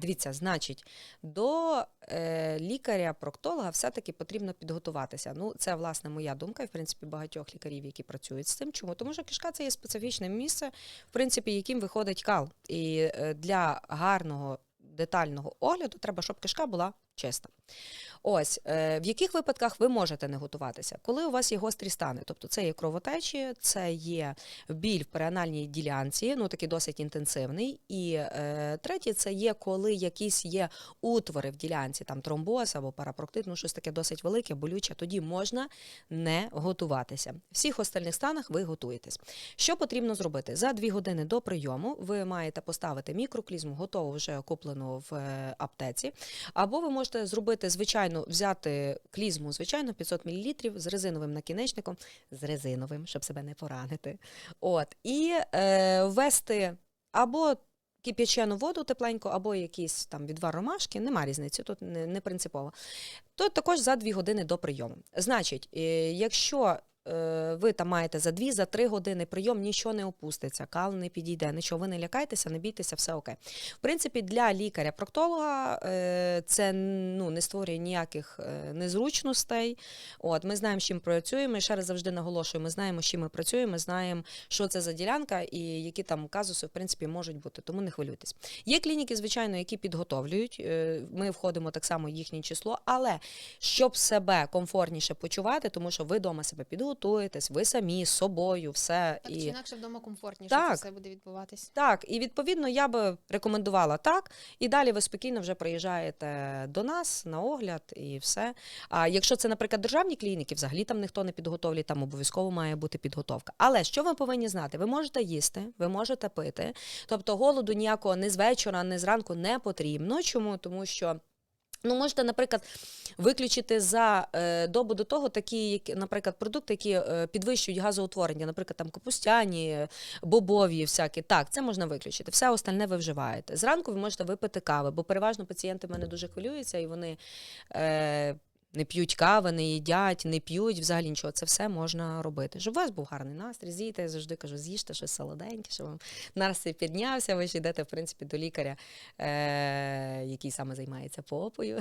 Дивіться, значить, до е, лікаря-проктолога все-таки потрібно підготуватися. Ну, це власне моя думка, і в принципі багатьох лікарів, які працюють з цим. Чому? Тому що кишка це є специфічне місце, в принципі, яким виходить кал. І е, для гарного детального огляду треба, щоб кишка була чиста. Ось е, в яких випадках ви можете не готуватися? Коли у вас є гострі стани, тобто це є кровотечі, це є біль в переанальній ділянці, ну такий досить інтенсивний. І е, третє, це є коли якісь є утвори в ділянці, там тромбоз або парапроктит, ну щось таке досить велике, болюче, тоді можна не готуватися. Всіх остальних станах ви готуєтесь. Що потрібно зробити? За дві години до прийому ви маєте поставити мікроклізму, готову вже куплену в е, аптеці, або ви можете зробити звичайно, взяти клізму, звичайно, 500 мл з резиновим накінечником, з резиновим, щоб себе не поранити. От, і е, ввести або кип'ячену воду тепленьку, або якийсь там відвар ромашки, нема різниці, тут не, не принципово. То також за 2 години до прийому. Значить, е, якщо ви там маєте за 2 за 3 години прийом, нічого не опуститься, кал не підійде, нічого, ви не лякайтеся, не бійтеся, все окей. В принципі, для лікаря-проктолога е, це ну, не створює ніяких е, незручностей. От, ми знаємо, з чим працюємо. І ще раз завжди наголошую, ми знаємо, з чим ми працюємо, ми знаємо, що це за ділянка і які там казуси, в принципі, можуть бути. Тому не хвилюйтесь. Є клініки, звичайно, які підготовлюють. е, Ми входимо так само в їхнє число, але щоб себе комфортніше почувати, тому що ви вдома себе підготуєтесь, ви самі з собою, все Так і чи інакше вдома комфортніше Так. це все буде відбуватись. так, і відповідно я би рекомендувала так. І далі ви спокійно вже приїжджаєте до нас на огляд і все. А якщо це, наприклад, державні клініки, взагалі там ніхто не підготовлює, там обов'язково має бути підготовка. Але що ви повинні знати? Ви можете їсти, ви можете пити. Тобто голоду ніякого не з вечора, не зранку не потрібно. Чому? Тому що. Ну, можете, наприклад, виключити за е, добу до того такі, наприклад, продукти, які е, підвищують газоутворення, наприклад, там капустяні, бобові, всякі. Так, це можна виключити. Все остальне ви вживаєте. Зранку ви можете випити кави, бо переважно пацієнти в мене дуже хвилюються і вони. Е, не п'ють кави, не їдять, не п'ють, взагалі нічого. Це все можна робити. Щоб у вас був гарний настрій, з'їдьте, я завжди кажу, з'їжте щось солоденьке, щоб вам настрій піднявся. Ви ж йдете, в принципі, до лікаря, е- який саме займається попою.